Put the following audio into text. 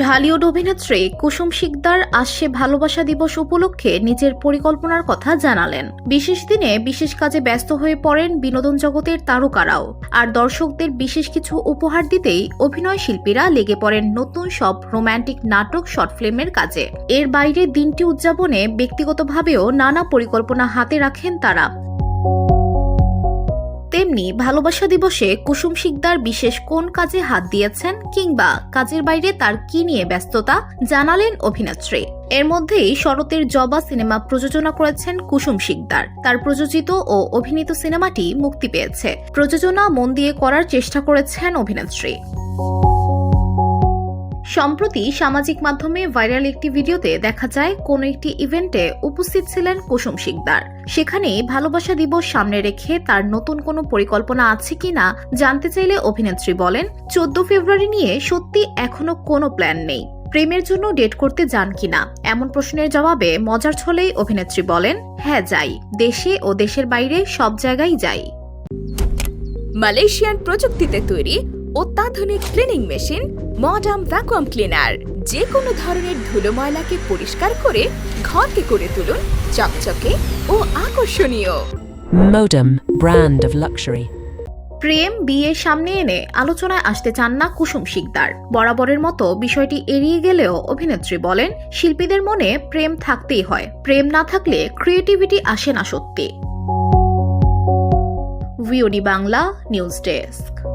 ঢালিউড অভিনেত্রী কুসুম শিকদার আসছে ভালোবাসা দিবস উপলক্ষে নিজের পরিকল্পনার কথা জানালেন। বিশেষ দিনে বিশেষ কাজে ব্যস্ত হয়ে পড়েন বিনোদন জগতের তারকারাও। আর দর্শকদের বিশেষ কিছু উপহার দিতেই অভিনয় শিল্পীরা লেগে পড়েন নতুন সব রোমান্টিক নাটক শর্ট ফিল্মের কাজে। এর বাইরে দিনটি উদযাপনে ব্যক্তিগতভাবেও নানা পরিকল্পনা হাতে রাখেন তারা। তেমনি ভালোবাসা দিবসে কুসুম শিকদার বিশেষ কোন কাজে হাত দিয়েছেন কিংবা কাজের বাইরে তার কি নিয়ে ব্যস্ততা জানালেন অভিনেত্রী। এর মধ্যেই শরতের জবা সিনেমা প্রযোজনা করেছেন কুসুম শিকদার। তার প্রযোজিত ও অভিনীত সিনেমাটি মুক্তি পেয়েছে। প্রযোজনা মন দিয়ে করার চেষ্টা করেছেন অভিনেত্রী। সম্প্রতি সামাজিক মাধ্যমে ভাইরাল একটি ভিডিওতে দেখা যায়, কোন একটি ইভেন্টে উপস্থিত ছিলেন কুসুম শিকদার। সেখানে ভালোবাসা দিবস সামনে রেখে তার নতুন কোনো পরিকল্পনা আছে কিনা জানতে চাইলে অভিনেত্রী বলেন, চোদ্দ ফেব্রুয়ারি নিয়ে সত্যি এখনও কোনো প্ল্যান নেই। প্রেমের জন্য ডেট করতে যান কিনা এমন প্রশ্নের জবাবে মজার ছলেই অভিনেত্রী বলেন হ্যাঁ যাই। দেশে ও দেশের বাইরে সব জায়গায় যাই। মালয়েশিয়ান প্রযুক্তিতে তৈরি অত্যাধুনিক cleaning machine modern vacuum cleaner. যে কোনো ধরনের ধুলো ময়লাকে পরিষ্কার করে ঘরকে করে তুলুন চকচকে ও আকর্ষণীয়। Modem, brand of luxury. প্রেম বিয়ে সামনে এনে আলোচনায় আসতে চান না কুসুম শিকদার। বরাবরের মতো বিষয়টি এড়িয়ে গেলেও অভিনেত্রী বলেন শিল্পীদের মনে প্রেম থাকতেই হয়। প্রেম না থাকলে ক্রিয়েটিভিটি আসে না সত্যি। VOD Bangla news desk